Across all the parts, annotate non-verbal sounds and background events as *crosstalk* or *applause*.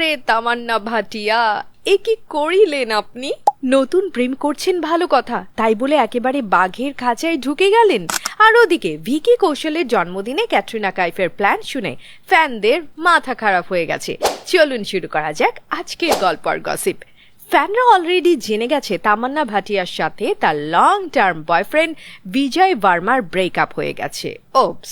ওরে তামান্না ভাটিয়া, এ কি করিলেন আপনি? নতুন প্রেম করছেন ভালো কথা, তাই বলে একেবারে বাঘের খাঁচায় ঢুকে গেলেন। আর ওদিকে ভিকি কৌশলের জন্মদিনে ক্যাটরিনা কাইফের প্ল্যান শুনে ফ্যানদের মাথা খারাপ হয়ে গেছে। চলুন শুরু করা যাক আজকের গল্প আর গসিপ। ফ্যানরা অলরেডি জেনে গেছে তামান্না ভাটিয়ার সাথে তার লং টার্ম বয়ফ্রেন্ড বিজয় ভার্মার ব্রেকআপ হয়ে গেছে। ওপস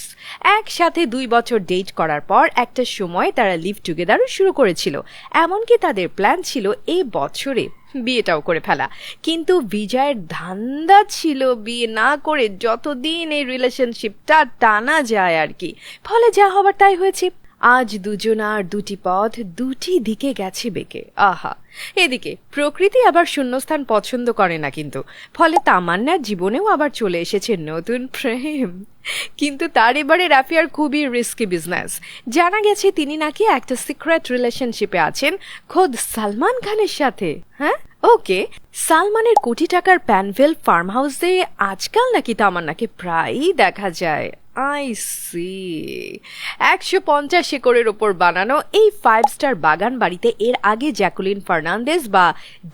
একসাথে দুই বছর ডেট করার পর একটা সময় তারা লিভ টুগেদারও শুরু করেছিল। এমনকি তাদের প্ল্যান ছিল এই বছরে বিয়েটাও করে ফেলা। কিন্তু বিজয়ের ধান্দা ছিল বিয়ে না করে যতদিন এই রিলেশনশিপটা টানা যায় আর কি। ফলে যা হবার তাই হয়েছে। আজ দুজনার দুটি পথ দুটি দিকে গেছে বেঁকে। আহা, এদিকে, প্রকৃতি আবার শূন্যস্থান পছন্দ করে না কিন্তু। ফলে তামান্নার জীবনেও আবার চলে এসেছে নতুন প্রেম। কিন্তু তার এবারের রাফিয়ার খুবই রিস্কি বিজনেস জানা গেছে তিনি নাকি একটা সিক্রেট রিলেশনশিপে আছেন খোদ সালমান খানের সাথে। হ্যাঁ? ওকে সালমানের কোটি টাকার প্যানভেল ফার্ম হাউসে আজকাল নাকি তামান্নাকে প্রায়ই দেখা যায়। I see. একশো পঞ্চাশ একরের ওপর বানানো এই ফাইভ স্টার বাগান বাড়িতে এর আগে জ্যাকুলিন ফার্নান্দেজ বা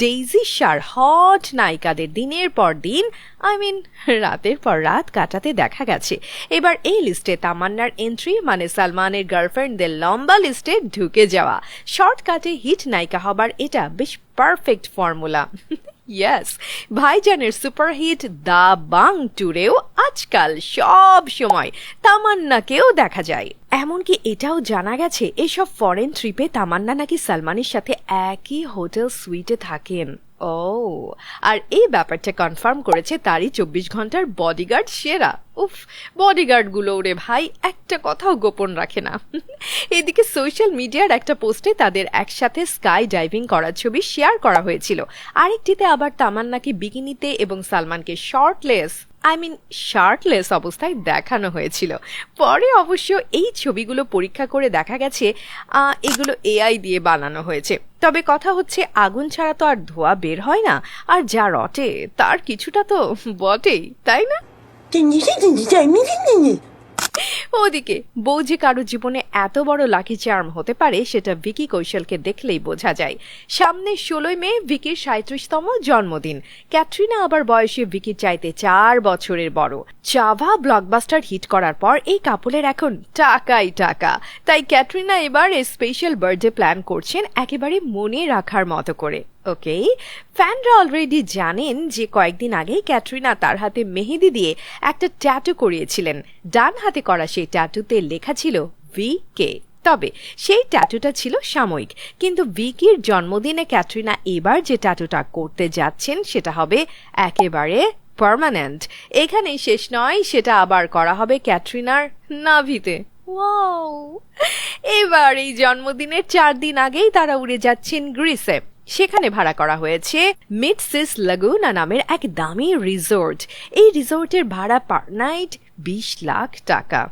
ডেইজি শার হট নায়িকাদের দিনের পর দিন, আই মিন, রাতের পর রাত কাটাতে দেখা গেছে। এবার এই লিস্টে তামান্নার এন্ট্রি মানে সালমানের গার্লফ্রেন্ডদের লম্বা লিস্টে ঢুকে যাওয়া। শর্টকাটে হিট নায়িকা হবার এটা বেশ পারফেক্ট ফর্মুলা ইয়াস ভাইজানের সুপারহিট দা বাং ট্যুরেও আজকাল সব সময় তামান্নাকেও দেখা যায়। এমনকি এটাও জানা গেছে, এসব ফরেন ট্রিপে তামান্না নাকি সালমানের সাথে একই হোটেল সুইটে থাকেন। ও আর এই ব্যাপারটা কনফার্ম করেছে তারই চব্বিশ ঘণ্টার বডিগার্ড সেরা। উফ বডিগার্ডগুলো রে ভাই, একটা কথাও গোপন রাখে না। *laughs* এদিকে সোশ্যাল মিডিয়ার একটা পোস্টে তাদের একসাথে স্কাই ডাইভিং করার ছবি শেয়ার করা হয়েছিল। আরেকটিতে আবার তামান্নাকে বিকিনিতে এবং সালমানকে শর্টলেস আই মিন শার্টলেস অবস্থায় দেখানো হয়েছিল। পরে অবশ্য এই ছবিগুলো পরীক্ষা করে দেখা গেছে এগুলো এআই দিয়ে বানানো হয়েছে। তবে কথা হচ্ছে, আগুন ছাড়া তো আর ধোয়া বের হয় না। আর যা রটে, তার কিছুটা তো বটেই, তাই না? ওদিকে, বউ যে কারও জীবনে এত বড় লাকি চার্ম হতে পারে, সেটা ভিকি কৌশলকে দেখলেই বোঝা যায়। সামনে ষোলোই মে, ভিকির সাঁত্রিশতম জন্মদিন। ক্যাটরিনা আবার বয়সে ভিকির চাইতে চার বছরের বড়। চাভা ব্লকবাস্টার হিট করার পর এই কাপলের এখন টাকাই টাকা। তাই ক্যাটরিনা এবার স্পেশাল বার্থডে প্ল্যান করছেন একেবারে মনে রাখার মতো করে। ওকে ফ্যানরা অলরেডি জানেন যে কয়েকদিন আগেই ক্যাটরিনা তার হাতে মেহেদি দিয়ে একটা ট্যাটু করিয়েছিলেন। ডান হাতে করা সেই ট্যাটুতে লেখা ছিল ভি কে তবে সেই ট্যাটুটা ছিল সাময়িক। কিন্তু ভিকির জন্মদিনে ক্যাটরিনা এবার যে ট্যাটুটা করতে যাচ্ছেন সেটা হবে একেবারে পার্মানেন্ট এখানেই শেষ নয়, সেটা আবার করা হবে ক্যাটরিনার নাভিতে। এবার এই জন্মদিনের চার দিন আগেই তারা উড়ে যাচ্ছেন গ্রিসে। সেখানে ভাড়া করা হয়েছে মিডসিস লাগুনা নামের এক দামি রিসোর্ট। এই রিসোর্টের ভাড়া পার নাইট বিশ লাখ টাকা।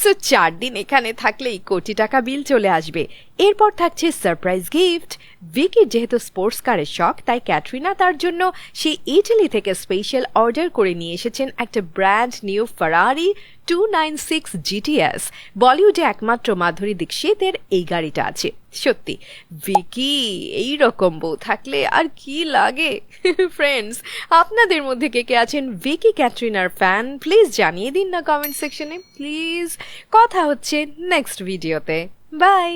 সো চার দিন এখানে থাকলেই কোটি টাকা বিল চলে আসবে। এরপর থাকছে সারপ্রাইজ গিফট ভিকির যেহেতু স্পোর্টস কারের শখ, তাই ক্যাটরিনা তার জন্য সেই ইটালি থেকে স্পেশাল অর্ডার করে নিয়ে এসেছেন একটা brand new Ferrari two nine six GTS বলিউডে একমাত্র মাধুরী দীক্ষিতের এই গাড়িটা আছে। সত্যি, ভিকি এই রকম বউ থাকলে আর কি লাগে? *laughs* ফ্রেন্ডস আপনাদের মধ্যে কে কে আছেন? ভিকি, ক্যাটরিনার ফ্যান প্লিজ জানিয়ে দিন না কমেন্ট সেকশনে প্লিজ কথা হচ্ছে নেক্সট ভিডিওতে বাই